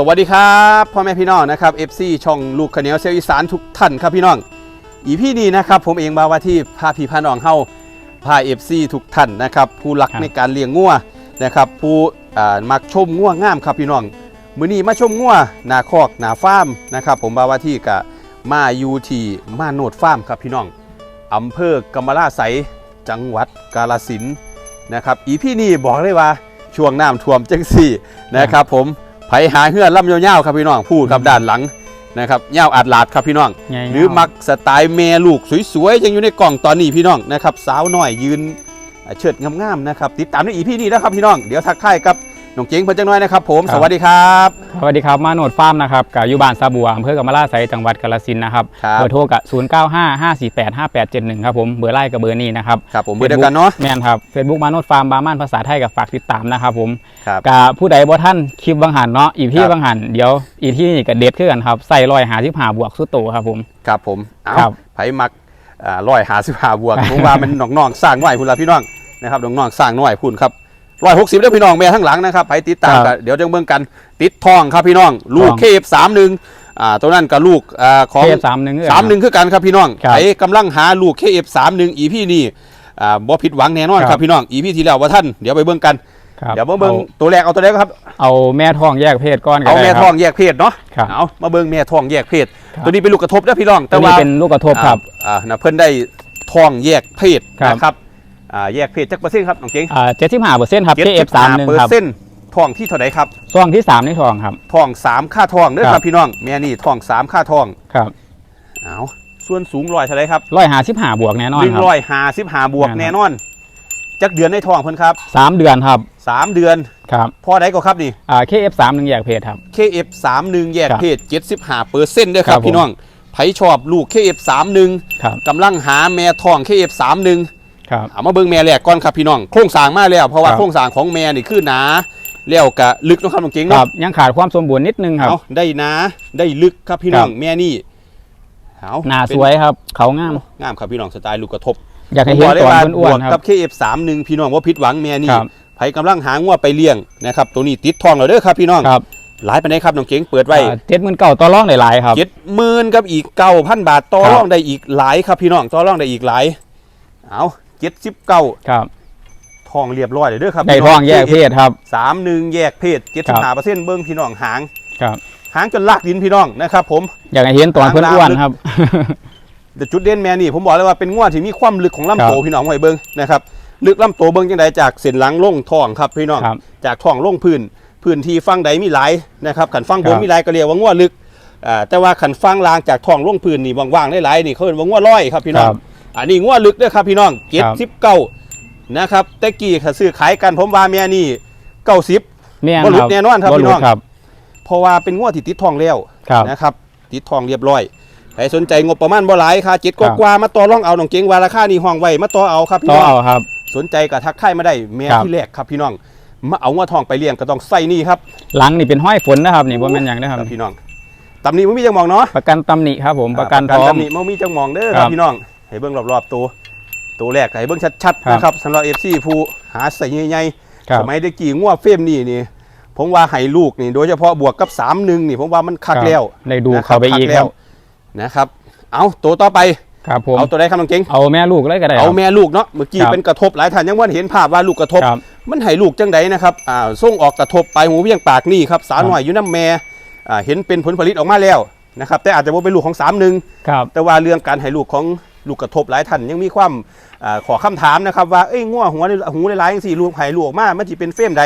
สวัสดีครับพ่อแม่พี่น้องนะครับ FC ช่องลูกขะเหนียวเซลอีสานทุกท่านครับพี่น้อง อีพี่นี้นะครับผมเองมาว่าที่พาพี่พาน้องเฮาพา FC ทุกท่านนะครับผู้หลักครับในการเลี้ยงงัวนะครับผู้อ่ามักชมงัวงามครับพี่น้องมื้อนี้มาชมงัวหนาคอกหนาฟาร์มนะครับผมมาว่าที่กะมาอยู่ที่มาโนดฟาร์มครับพี่น้องอำเภอกำมะลาไสยจังหวัดกาฬสินธุ์นะครับอีพี่นี้บอกเลยว่าช่วงน้ำท่วมจังสี่นะครับผม ไผหาเฮือนล่ำยาวๆครับพี่น้องพูดครับด้านหลังนะครับยาวอัดหลาดครับพี่น้องใญ่หรือมักสไตล์เมลูกสวยๆยังอยู่ในกล่องตอนนี้พี่น้องนะครับสาวน้อยยืนอ่าเชิดงามๆนะครับติดตามในอีพีนี้นะครับพี่น้องเดี๋ยวทักทายกับ น้องเจ๋งเพิ่นจังน้อยนะครับผมสวัสดีครับ สวัสดีครับมาโนดฟาร์มนะครับกับอยู่บ้านซาบัวอำเภอกำมะลาไสยจังหวัดกาฬสินธุ์นะครับครับ เบอร์โทรกับ0 9 5 5 4 8 5 8 7 1ครับผมเบอร์ไล่กับเบอร์นี้นะครับครับผมเบอร์เดียวกันเนาะแม่นครับเฟซบุ๊กมาโนดฟาร์มบาร์มันภาษาไทยกับฝากติดตามนะครับผมครับ กับผู้ใดบ่ท่านคลิปบางหันเนาะอีพี่ครับ บางหันเดี๋ยวอีที่นี่กับเด็ดขึ้นกันครับใส่รอยหาที่หาบวกสุดโตครับผม ครับผมเอาครับ ไผมักร้อยหาสิบหาบวกผมว่ามันน้องๆสร้างน้อยคุณละพี่น้องนะครับน้องๆสร้างน้อยคุณครับ ร้อยหกสิบเด้อพี่น้องแม่ทั้งหลังนะครับไผติดตามครักับนเดี๋ยวจะเบิ่งกันติดทองครับพี่น้อง ลูกทองเคฟสามหนึ่งอ่าตัวนั้นกับลูกอ่าของเทปสามหนึ่งสามหนึ่งคือกันครับพี่น้องครับ ไอ้กำลังหาลูก KF31 อีพี่นี่อ่าบ่ผิดหวังแน่นอนครับครับพี่น้องอีพี่ที่แล้วว่าท่านเดี๋ยวไปเบิ่งกัน ครับเดี๋ยวมาเบิ่งเอาตัวแรกเอาตัวแรกครับ เอาแม่ทองแยกเพศก้อนกันเอาแม่ได้ครับท้องแยกเพศเนาะครับเอามาเบิ่งแม่ท้องแยกเพศ ครับ ตัวนี้เป็นลูกกระทบนะพี่น้องตัวนี้เป็นลูกกระทบครับ อ่าอ่านะเพิ่นได้ท้องแยกเพศครับ นะครับ อ่าแยกเพศจักเปอร์เซ็นต์ครับน้องเก่งอ่าเจ็ดสิบห้าเปอร์เซ็นต์ครับ KF สามหนึ่งเปอครับร์เซ็นต์ท้องที่เท่าไหร่ครับช่วงที่สามนี่ทองครับท้องสามค่าท้องเด้อคครัรับ บพี่น้องแม่นี่ท้องสามค่าท้องครับเอาส่วนสูงร้อยเท่าไหร่ครับร้อยหาสิบห้าบวกแน่นอนหนึ่งครับ ร้อยห้าสิบห้าบวกแน่นอนแน่นอนจักเดือนในท้องเพิ่นครับสามเดือนครับสามเดือนครับพอได้ก็ครับนี่ อ่า KF สามหนึ่งแยกเพศครับ KF 3 1 แยกครับเพศ75เปอร์เซ็นต์ด้วยครัครับบผม พี่น้องไผชอบลูก KF 3 1 ครับกำลังหาแม่ทอง KF 3 1 ครับเอามาเบิ่งแม่แรกก่อนครับพี่น้องโครงสร้างมาแล้วเพราะว่าครับ โครงสร้างของแม่นี่คือหนาแล้วก็ลึกเนาะครับน้องเก่งครัเนาะบยังขาดความสมบูรณ์นิดนึงครับ เอาได้หนาได้ลึกครับพี่น้องครับ แม่นี่เอาหน้าเป็นสวยครับ เขางาม งามครับพี่น้องสไตล์ลูกกระทบ อยากให้เห็นผมบตัวว่าอ้วนบวกๆครักับบ KF 3 1พี่น้องว่าผิดหวังแม่นี่ครับ ไผกำลังหางัวไปเลี้ยงนะครับตัวนี้ติดทองแล้วเด้อครับพี่น้อง ครับหลายปานใดครับน้องเก่งเปิดไว้เจ็ดหมื่นเก่าต่อร่องหลายๆครับ เจ็ดหมื่นกับอีกเก้าพันบาทต่อครับ รองได้อีกหลายครับพี่น้องต่อรองได้อีกหลายเอา เจ็ดสิบเก้าครับทองเรียบร้อยเลยเด้อครับได้พี่ทน้องแยกเพศครับสามหนึ่งแยกเพศเจ็ดสิบห้าเปอร์เซ็นต์เบิ้งพี่น้องหางครับหางจนลากดินพี่น้องนะครับ ผมอยากให้เห็นตัวเพื่อนอ้วนครับแต่จุดเด่นแม่นี่ผมบอกเลยว่าเป็นงวดที่มีความลึกของลำโตครับพี่น้องไว้เบิ้งนะครับลึกลำโตเบิ้งจังใดจากเส้นหลังลงท้องครับพี่น้องครับจากท้องลงพื้นพื้นที่ฟังใดมีหลายนะครับขันฟังบนครับมีหลายก็เรียกว่างวดลึกอ่าแต่ว่าขันฟังลางจากท้องลงพื้นนี่ว่างๆได้หลายนี่เขาเรียกว่างวดร้อยครับพี่น้องครับ อันนี้งวดลึกเด้อครับพี่น้องเจ็ดครับสิบเก้านะครับแต่กี้เขาซื้อขายกันผมว่าแม่นี่เก้าสิบแม่นบ่หลุคดรับแน่นอนครับบ่พี่หลุน้ดองครับเพราะว่าเป็นงวดที่ติดทองแล้วครับนะครับ ติดทองเรียบร้อยใครสนใจงบประมาณบ่หลายค่าเจ็ดครับกว่าๆมาต่อรองเอาน้องเก่งว่าราคานี่ห้องไว้มาต่อเอาครับพี่ต่อน้องเอาครับ สนใจก็ทักทายมาได้แม่ครับที่แรกครับพี่น้องมาเอางวดทองไปเลี้ยงก็ต้องใส่นี่ครับหลังนี่เป็นห้อยฝนนะครับนี่บ่แม่นหยังนะครับครับพี่น้องตำหนิมันมีจังมองเนาะประกันตำหนิครับผมประกันพร้อมตำหนิมันมีจังมองเด้อคครัรับบพี่น้อง ให้เบิ่งรอบๆตัวตัวแรกให้เบิ่งชัดๆครับนะครับสำหรับ FC ผู้หาใส่ใหญ่ๆครับสมัยเด็กกี่งัวเฟรมนี่นี่ผมว่าให้ลูกนี่โดยเฉพาะบวกกับ3 1นี่ผมว่ามันคักแล้วได้ดูนะครับเข้าไปอีกคัครับนะครับ เอาตัวต่อไปครับผมเอาตัวใดครับน้องเก่งเอาแม่ลูกเลยก็ได้คเอารับแม่ลูกเนาะเมื่อกี้ครับเป็นกระทบหลายท่านยังว่าเห็นภาพว่าลูกกระทบครับมันให้ลูกจังใดนะครับอ่าส่งออกกระทบไปหูเวียงปากนี่ครับสาวครับหน่อยอยู่น้ำแม่อ่าเห็นเป็นผลผลิตออกมาแล้วนะครับแต่อาจจะบ่เป็นลูกของ3 1ครับแต่ว่าเรื่องการให้ลูกของ ลูกกระทบหลายท่านยังมีความอาขอคำถามนะครับว่าเอ้ยงัวหัวหูหลายๆจังสี่ลูกไผ่ลูกออกมามันจะเป็นเฟรมใด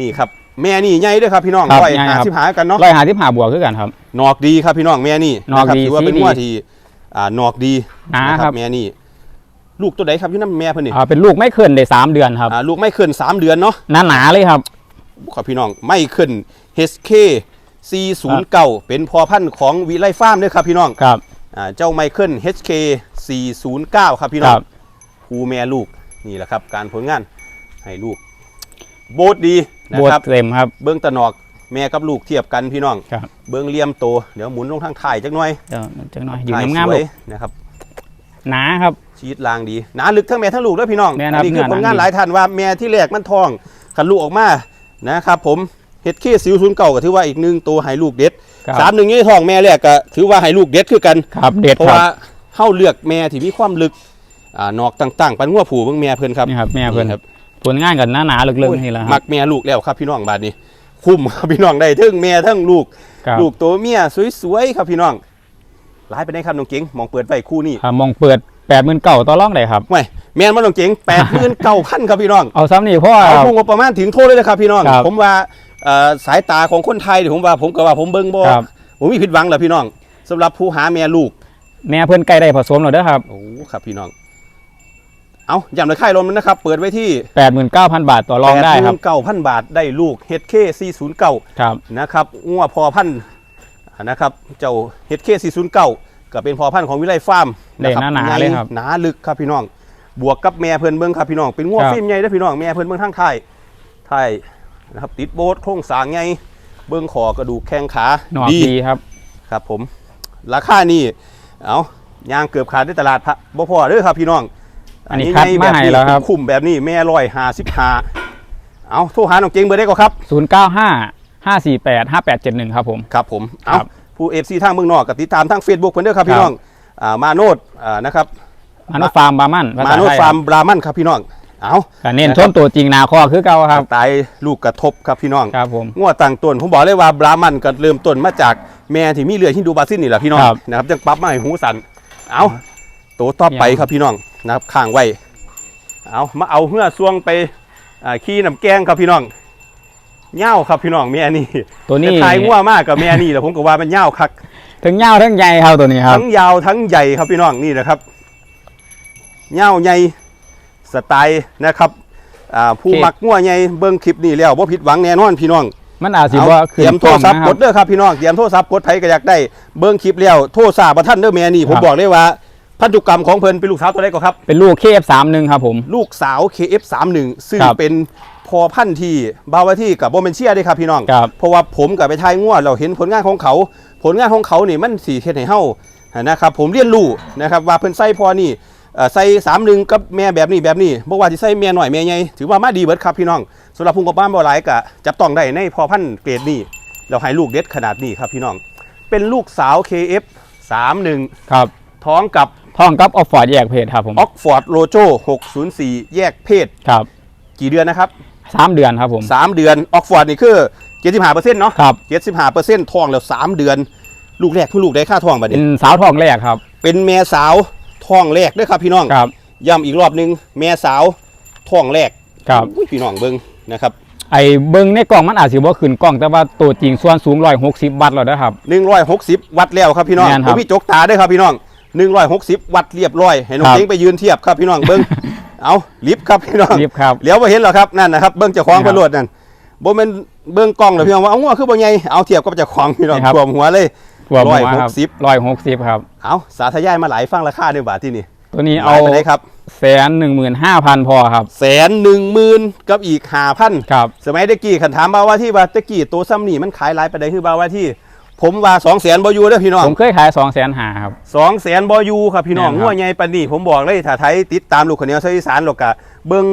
นี่ครับแม่นี่ใหญ่ด้วยครับพี่น้องครับร้อยใหญ่หาครับสิบหากันเนาะร้อยหาที่ผ่าบวกคือกันครับนอกดีครับพี่น้องแม่นี่นอกะครับดีถือว่าเป็นสีดีงัวที่อ่านอกดีหนานะครับแม่นี่ลูกตัวใดครับอยู่น้ำแม่เพิ่นนี่อ่าเป็นลูกไม่เคลื่อนได้สามเดือนครับอ่าลูกไม่ขึ้นสามเดือนเนาะหนาหนาๆเลยครับครับพี่น้องไม่ขึ้น HK C09 เป็นพอพันธุ์ของวิไลฟาร์มด้วยครับพี่น้องครับอ่า เจ้าไมเคิล HK 409 ครับพี่น้อคงรับครูแม่ลูกนี่แหละครับการผลงานให้ลูก โบดดีนะบวครับเต็มครับ เบื้องตะนอกแม่กับลูกเทียบกันพี่น้องครับเบื้องเลี่ยมโต เดี๋ยวหมุนลงทางถ่ายจักหน่อยเดี๋ยวจังหน่อยยืนถ่ายงามสๆวลูยกนะครับหนาครับชีวิตลางดีหนาลึกทั้งแม่ทั้งลูกด้วยพี่น้องแม่นะครับอันี้คือเนื้ผอลหนังงานดีหลายท่านว่าแม่ที่แรกมันทองขันลูกออกมานะครับผม เฮ็ดเคสิวศูนย์เก่าก็ถือว่าอีกหนึ่งตัวให้ลูกเด็ดครับ สามหนึ่งนี่ท้องแม่แรกก็ถือว่าให้ลูกเด็ดคือกัน ครับเด็ดเพราะครับว่าเฮาเลือกแม่ที่มีความลึกอ่านอกต่างๆ ปันงัวผูเบิ่งแม่เพิ่นครับ นี่ครับแม่เพิ่นครับ ผลงานกันหน้าหนาๆลึกๆนี่แหละคมัรับกแม่ลูกแล้วครับพี่น้องบาดนี้ คุ้มครับพี่น้องได้ทั้งแม่ทั้งลูก ครับลูกตัวเมียสวยๆครับพี่น้องหลายไปได้ครับน้องเก๋งมองเปิดไว้คู่นี้ครับมองเปิดแปดหมื่นเก่าต่อรองได้ครับห่วยแม่นมาน้องเก๋ง89,000ครับพี่น้องเอาซ้ำนี่เพราะว่า เอาพุ่งงบประมาณถึงโทษเลยนะครับพี่น้อง ครับ ผมว่า เอ่อสายตาของคนไทยเนี่ยผมว่าผมก็ว่าผมเบิ่งบ่ครับ ผมมีผิดหวังแหละพี่น้องสำหรับผู้หาแม่ลูก แม่เพิ่นใกล้ได้ผสมแล้วเด้อครับ โอ้ครับพี่น้อง เอาย้ำเลยค่ายลมนั้นนะครับ เปิดไว้ที่แปดหมื่นเก้าพันบาทต่อรองได้ครับ เก้าพันบาทได้ลูก HK 409ครับ นะครับงัวพอพันธุ์นะครับ เจ้า HK 409ก็เป็นพอพันธุ์ของวิไลฟาร์มได้ะครับหนาๆใญ่เลยครับหนาลึกครับพี่น้อง บวกกับแม่เพิ่นเบิ่งครับพี่น้อง เป็นงัวครับ ฟิล์มใหญ่เด้อพี่น้อง แม่เพิ่นเบิ่งทางไทายไทาย นะครับติดโบสโครงสร้างใหญ่เบิ่งคอกระดูกแข้งขาหนอกดีครับครับผม ราคานี่เอายางเกือบขาดในตลาดพระบ่พอเด้อครับพี่น้อง อันนี้คัดมาให้แล้วครับคุ้มแบบนี้แม่ร้อยห้าสิบห้าเอาโทรหาน้องเจงเบอร์ได้ก็ครับศูนย์เก้าห้าห้าสี่แปดห้าแปดเจ็ดหนึ่งครับผมครับผมเอาครับผู้เอฟซีทางเมืองนอกกับติดตามทาง Facebook เพิ่นเด้อครับพี่น้องอ่ามาโนดอ่านะครับมาโนฟาร์มบาร์มันภษมาโนดไทยฟาร์มบรามันครับพี่น้อง เอาก็เน้นชนตัวจริงหนาคอคือเก่าครับตายลูกกระทบครับพี่น้องครับผมงัวต่างต้นผมบอกเลยว่าบรามันก็เริ่มต้นมาจากแม่ที่มีเลือดฮินดูบาซินนี่แหละพี่น้องครับนะครับจังปรั๊บมาให้หูสันเอาตัวต่อไปครับพี่น้องนะครับข้างไว้เอามาเอาเหื่อซวงไปอ่าขี้น้ำแกงครับพี่น้องเหย้าครับพี่น้องแม่นี่ตัวนี้แต่ทายงัวมากกับแม่นี่แหละผมก็ว่ามันเหย้าคักทั้งยาวทั้งใหญ่ครับตัวนี้ครับทั้งยาวทั้งใหญ่ครับพี่น้องนี่นะครับเหย้าใหญ่ สไตล์นะครับอ่าผู้โอเคมักงัวใหญ่เบิ่งคลิปนี่แล้วบ่ผิดหวังแน่นอนพี่น้องมันอาจสิเอาว่าเตรียมโทรศัพท์นะคกรัดเด้อครับพี่น้องเตรียมโทรศัพท์กดไผก็อยากได้เบิ่งคลิปแล้วโทรศัพท์บ่ทันเด้อแม่นี่ผมครับบอกเลยว่าพันธุกรรมของเพิ่นเป็นลูกสาวตัวใดก็ครับ เป็นลูกเคฟสามหนึ่งครับผมลูกสาว KF31 ซึ่งครับเป็นพอพันธุ์ที่บาวาที่กับโบเมนเชียด้วยครับพี่น้องครับเพราะว่าผมกับไปทายงัวเราเห็นผลงานของเขา ผลงานของเขานี่มันสีเฮ็ดให้เฮานะครับผมเรียนรู้นะครับว่าเพิ่นใส่พอนี่เอ่อ ใส่สามหนึ่งกับแม่แบบนี้แบบนี้บ่ว่าสิใส่แม่หน่อยแม่ใหญ่ถือว่ามาดีเบิดครับพี่น้องสำหรับพุงกับบ้านบ่หลายก็จับต้องได้ในพอพันธุ์เกรดนี้เราให้ลูกเด็ดขนาดนี้ครับพี่น้อง เป็นลูกสาว KF31 ครับท้องกับท่องกับออฟฟอร์ดแยกเพจครับผมออกฟอร์ดโลโจ604 แยกเพศครับ กี่เดือนนะครับสามเดือนครับผมสามเดือนออกฟอร์ดนี่คือเจ็ดสิบห้าเปอร์เซ็นต์เนาะครับเจ็ดสิบห้าเปอร์เซ็นต์ทองแล้วสามเดือน ลูกแรกคือลูกได้ค่าทองบัดเป็นี้นสาวทองแรกครับ เป็นแม่สาว ทองแรกเด้วยครับพี่น้องครับย้ำอีกรอบหนึงแม่สาวทองแรกครับอุ้ยพี่น้องเบิ้งนะครับไอ้เบิ้งในกล่องมันอาจสิว่าขึ้นกล้องแต่ว่าตัวจริงส่วนสูงร้อยหกสิบวัตต์แล้วนะครับหนึ่งร้อยหกสิบวัดแล้วครับพี่น้องแม่นครับผมมีจกตาด้วยครับพี่น้องหนึ่งร้อยหกสิบวัดเรียบร้อยให้น้องครับเจ๊งไปยืนเทียบครับพี่น้องเบิ้งเอาลิฟต์ครับพี่น้องรีบครับเลี้ยวไปเห็นแล้วครับนั่นนะครับเบิ้งเจ้าของนี่ครับตำรวจนั่นบ่แม่นเบิ้งกล้องเลยพี่น้องว่าเอางัวคือบ่ใหญ่เอาเทียบกับเจ้าของพี่น้องนี่ครับท่วมหัวเลย หัวหมูค160รับร้อยหกสิบครับ เอาสาธยายมาหลายฟังราคาเดียวบาทที่นี่ตัวนี้หเอาลายไปไหนครับแสนหนึ่งหมื่นห้าพันพอครับ แสนหนึ่งหมื่นกับอีกห้าพันครับ สมัยตะกี้ขันถามบาว่าที่ว่าตะกี้ตัวซ้ำนี่มันขายหลายไปไหนคือบาว่าที่ ผมว่าสองแสนบอยูเด้อพี่น้องผมเคยขายสองแสนหาครับ สองแสนบอยูครับพี่น้องแม่นครับ งัวใหญ่ปานนี่ผมบอกเลยถ้าไทยติดตามลูกคนเหนียวเสยอีสานหรอกกะเบิ้ง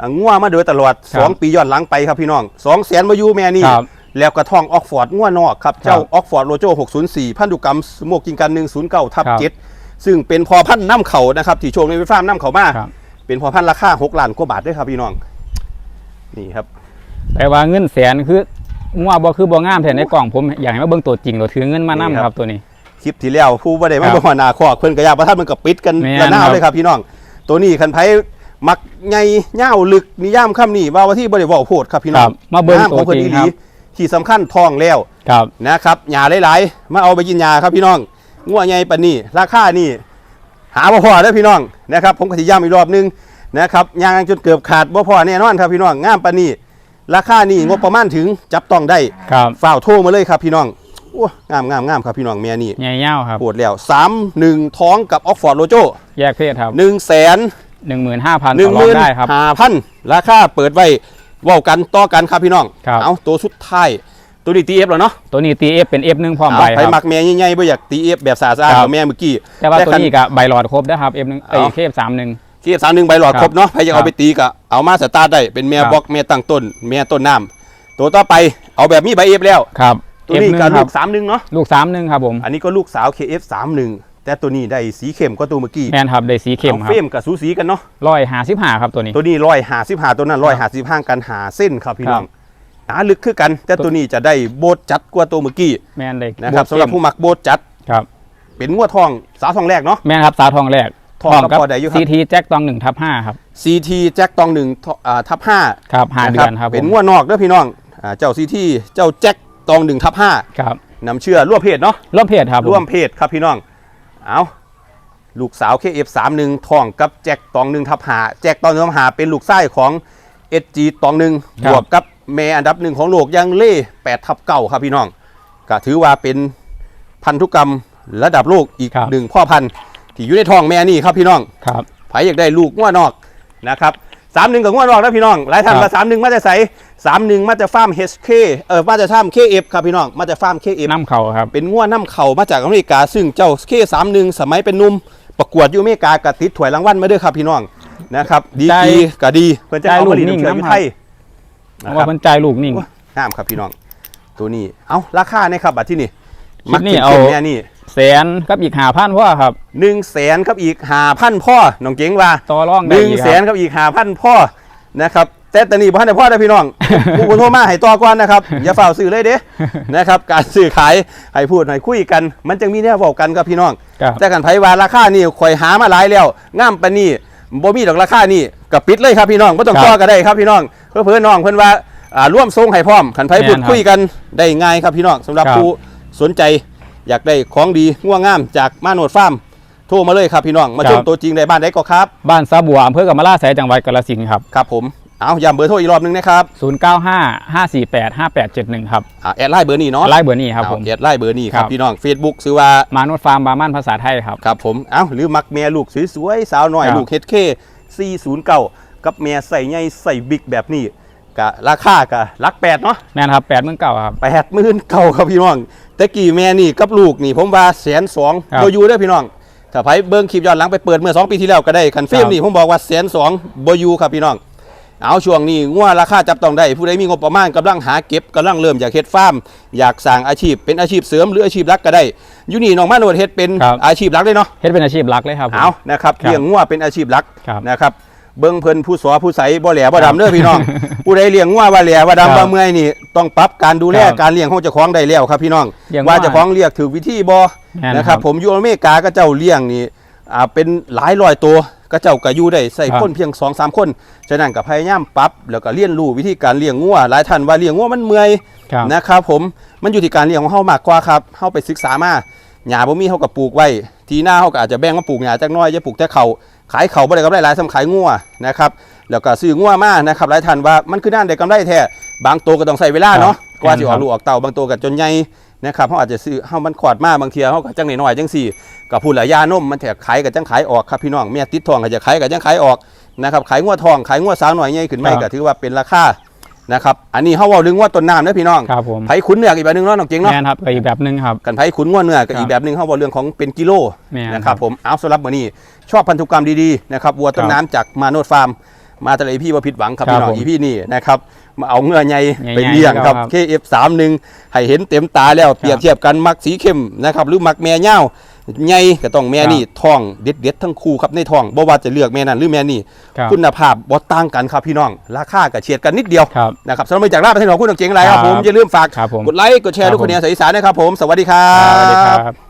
อ่างัวมาโดยตลอดสองปีย้อนหลังไปครับพี่น้องสองแสนบอยูแม่นี่ ครับ แล้วกระท่องออกฟอร์ดงัวนอกครับ เจ้าครับออกฟอร์ดโลโจ604 พันธุกรรมสโมกิงกัน109ทับครับ7ซึ่งเป็นพอพันธุ์น้ำเขานะครับที่โชว์ในไฟฟ้าน้ำเขามาครับเป็นพอพันธุ์ราคา6ล้านกว่าบาทด้วยครับพี่น้อง นี่ครับแต่ว่าเงินแสนคืองัวบ่คือบ่งามแต่ในกล่องผมอยากให้มาเบิ่งตัวจริงเราถือเงินมานี่นํครับครับตัวนี้คลิปที่แล้วผู้บ่ได้มาครับบ่หัวหน้าคอกเพิ่นก็อยากประทัดมันก็ปิดกันแม่นระนาวครับเลยครับพี่น้อง ตัวนี้คันไผมักใหญ่ยาวลึกนิยามคำนี้ว่าว่าที่บ่ได้เว้าโพดครับพี่น้คอรังบมาเบิ่งน้ำตัขวองเพิ่นจริอีงหคลีรับ ที่สำคัญทองแล้วครับนะครับหญ้าหลายๆ มาเอาไปกินหญ้าครับพี่น้องงัวใหญ่ปานนี้ราคานี่หาบ่พอเด้อพี่น้องนะครับ ผมก็สิย้ำอีกรอบหนึงนะครับยางจนเกือบขาดบ่พอแน่นอนครับพี่น้องงามปานนี้ราคานี่งบประมาณถึงจับต้องได้ครับฝ้าวโทรมาเลยครับพี่น้องโอ้งามงามงามครับพี่น้องแม่นี่ใหญ่ยาวครับปวดแล้ว3 1ท้องกับออกฟอร์ดโลโจแยกเพศครับ1แสน15,000หนึ่ต่งอหรองมื่นได้ครับห้าพันราคาเปิดไว้เว้ากันต่อกันครับพี่น้อง ครับ เอาตัวสุดท้ายตัวนี้ตีเอฟแล้วเนาะตัวนี้ TF เป็น F1 พร้อมเอาใบไปคมัรับ กแม่ใหญ่ๆบ่อยากตีเอฟแบบสาสะอาดครับกับแม่เมื่อกี้ แต่ว่าตัวคันี้ก็ใบหลอดครบนะครับ F1 เอ้ยเอา เคฟ31ที่สามหนึ่งใบหลอดครับครบเนาะใครจะครัเอาบไปตีก็เอามาสตาร์ทได้เป็นแม่ครับ บล็อกแม่ตั้งต้นแม่ต้นน้ำตัวต่อไปเอาแบบมีใบเอฟแล้ว ครับตัวนี้ F1 ก็คลูรับกสามหนึ่งเนาะ ลูกสามหนึ่งครับผม อันนี้ก็ลูกสาว KF31 แต่ตัวนี้ได้สีเข้มกว่าตัวเมื่อกี้แมนครับได้สีเข้มอาครัเฟรบมกับสูสีกันเนาะร้อยหาสิบห้าครับตัวนี้ ตัวนี้ร้อยหาสิบหาตัวนั้นร้อยหาสิบห้างกันหาเส้นครับพี่น้องครับหาลึกคือกันแต่ตัวนี้จะได้โบดจัดกว่าตัวเมื่อกี้แมนเลยนะครับวกสำหรับผู้มักโบดจัดครับ เป็นงวดทองสาวทองแรกเนาะแมนครับสาวทองแรกทองก็พอได้อยู่ครับซีทีแจ็คตองหนึ่งทับห้าครับ CT แจ็คตองหนึ่งอ่าทับห้าครับห้าเดือนครับผมเป็นงวดนอกเด้อพี่น้องอ่าเจ้า CT เจ้าแจ็คตองหนึ่งทับห้าครับนำเชื่อร่วมเพศเนาะร่วมเพจครับผร่วมเพศครับพี่น้อง เอาลูกสาว KF31 ทองกับแจ็คตองหนึ่งทับหาแจ็คตองหนึ่งทับหาเป็นลูกไส้ของ SG ตองหนึ่งบวกกับแม่อันดับหนึ่งของโลกอยังเล่8ทับเก้าครับพี่น้องก็ถือว่าเป็นพันธุกรรมระดับโลกอีกหนึ่งพ่อพันธุ์ที่อยู่ในท้องแม่นี่ครับพี่น้องครับใครอยากได้ลูกง้วนอกนะครับสามหนึ่งกับง้วนอกนะพี่น้องหลายท่านครับมาสามหนึ่งมาจะใส่ สามหนึ่งมาจะฟาร์ม HK เออมาจะฟาร์ม KF ครับพี่น้องมาจะฟาร์ม KF น้ำเขาครับเป็นง้วน้ำเข่ามาจากอเมริกา ซึ่งเจ้า K31 สมัยเป็นหนุ่มประกวดอยู่อเมริกากติดถวยรางวัลมาด้วยครับพี่น้องนะครับดีได้กีก็ดีเพื่อจะเอามาได้ลูลีกดนิ่งเชื่อน้ำวิครับไทยเพนะราะคว่ารับมันใจลูกนิ่งงามครับพี่น้อง ตัวนี้เอาราคาเนี่ยครับบัตรที่นี่ชุดนี้มักเอาเข้มๆเนี่ยนี่แสนกับอีกหาพันพ่อครับหนึ่งแสนครับอีกหาพันพ่อน้องเจ๋งว่าต่อรองหได้นึ่งอีกแสคนรับครับอีกหาพันพ่อนะครับ แต่ตอนนี้พ่อในพ่อได้พี่น้อง ผู้คนโทรมาให้ต่อก่อนนะครับ อย่าฝ่าซื้อเลยเด้นะครับ การซื้อขายให้พูดให้คุยกัน มันจะมีแนวบอกกันครับพี่น้อง ครับแต่กันไผว่าราคานี่ข่อยหามาหลายแล้วงามปานนี้บ่มีดอกราคานี่ก็ปิดเลยครับพี่น้องบ่ต้องครับต่อก็ได้ครับพี่น้องเพื่อเพื่อน้องเพิ่นว่าอ่าร่วมทรงให้พร้อมคันไผแม่นพูดครับคุยกันได้ง่ายครับพี่น้องสำหรับครับ ผู้สนใจอยากได้ของดีง่วงงามจากมาโนดฟาร์มโทรมาเลยครับพี่น้องมาชมตัวจริงในบ้านได้ก็ครับ บ้านซาบัวอำเภอกำมะลาแสจังหวัดกาฬสินธุ์ครับ ครับผม เอาย้ำเบอร์โทรอีกรอบหนึงนะครับ095 548 5871 ครับอ่าแอดไลน์เบอร์นี้เนาะไล่เบอร์นี้ครับผม เอาแอดไลน์เบอร์นี้ครับครับ พี่น้อง Facebook ซื้อว่า มานวดฟาร์มบาร์มันภาษาไทยครับ ครับผมเอ้าหรือมักแม่ลูกสวยๆสาวน้อยครับ ลูกเฮดเค409 กับแม่ใส่ใหญ่ใส่บิ๊กแบบนี้กะราคากะลักแปดเนาะแม่นครับแปดหมื่นเก้าครับ แปดหมื่นเก่าครับพี่น้องแต่กี่แม่นี่กับลูกนี่ผมว่าแสนสองครับโบอยูเด้อพี่น้องถ้าไผเบิ้งคลิปย้อนหลังไปเปิดเมื่อ2ปีที่แล้วก็ได้คันฟิล์มครับนี่ผมบอกว่าแสนสองโบอยูครับพี่น้อง เอาช่วงนี้งัวราคาจับต้องได้ผู้ใดมีงบประมาณกำลังหาเก็บกำลังเริ่มอยากเฮ็ดฟาร์มอยากสร้างอาชีพเป็นอาชีพเสริมหรืออาชีพหลักก็ได้อยูนี่น้องมาโนดเฮ็ดเป็นครับ อาชีพหลักเลยเนาะเฮ็ดเป็นอาชีพหลักเลยครับผม เอานะครับครับเลี้ยงงัวเป็นอาชีพหลักครับ นะครับเบิ้งเพิ่นผู้สอผู้ใสบ่แหล่บ่ดำเด้อพี่น้อง ผู้ใดเลี้ยงงัวว่าแหล่ว่าครับดำว่าเมื่อยนี่ต้องปรับการดูแลครับการเลี้ยงของเจ้าของได้แล้วครับพี่น้องเลี้ยงว่างัวเจ้าของเลี้ยงถือวิธีบ่แม่นนะคครัรับบผมอยู่อเมริกาก็เจ้าเลี้ยงนี่อ่าเป็นหลายร้อยตัว ก็เจ้าก็อยู่ได้ใส่ครับคนเพียง2 3คนฉะนั้นก็พยายามปรับแล้วก็เรียนรู้วิธีการเลี้ยงงัวหลายท่านว่าเลี้ยงงัวมันเมื่อยครับนะครับผมมันอยู่ที่การเลี้ยงของเฮามากกว่าครับเฮาไปศึกษามาหญ้าบ่มีเฮาก็ปลูกไว้ ทีหน้าเฮาก็อาจจะแบ่งมาปลูกหญ้าจักหน้อยจะปลูกแต่เขาวขายเขาวบ่ได้กำไรหลายสำขายงัวนะครับแล้วก็ซื้องัวมานะครับหลายท่านว่ามันคือด้านได้กำไรแท้บางตัวก็ต้องใส่เวลาเนาะครับกว่าสิออครักบลูกออกเต่าบางตัวก็จนใหญ่ นะครับเฮาอาจจะซื้อเฮามันขอดมาบางเทียเฮาก็จังน้อยๆจังสี่ก็พูดหลายยานมมันแถกขายก็จังขายออกครับพี่น้องแม่ติดทองก็จะขายก็จังขายออกนะครับขายงัวทองขายงัวสาวหน่อยใหญ่ขึ้นไม่ครับก็ถือว่าเป็นราคานะครับอันนี้เฮาเว้าเรื่องงัวต้นน้ำเด้อพี่น้องครับผมไผขุนเนื้ออีกแบบหนึงเนาะน้องเจ๋งเนาะแม่นครับก็อีกแบบหนึงครับกันไผขุนงัวเนื้อก็ครับอีกแบบหนึงเฮาเว้าเรื่องของเป็นกิโลแม่นนะครับผมเอาสำหรับมื้อนี้ชอบพันธุกรรมดีๆนะครับวัวต้นครับน้ำจากมาโนดฟาร์มมาทะเลพี่ว่าผิดหวังครับครับพี่น้องผมอีพี่นี่นะครับ มาเอาเงื่อใหญ่ใหญ่ๆไปเลี้ยงครับครับ KF31 ให้เห็นเต็มตาแล้วเปรียบเทียบกันมักสีเข้มนะครับหรือมักแม่เง่าใหญ่ก็ต้องแม่นี่ท้องเด็ดๆทั้งคู่ครับในท้องบ่ว่าจะเลือกแม่นั้นหรือแม่นี่ครับคุณภาพบ่ต่างกันครับพี่น้อง ราคาก็เฉียดกันนิดเดียวครับนะครับสำหรับมาจากลาบประเทศของคุณน้องเจ๋งไรครับครับผมอย่าลืมฝากครับผมกดไลค์กดแชร์ครับทุกคนเนี่ยสายอีสานนะครับผมสวัสดีครัสวัสดีบครับ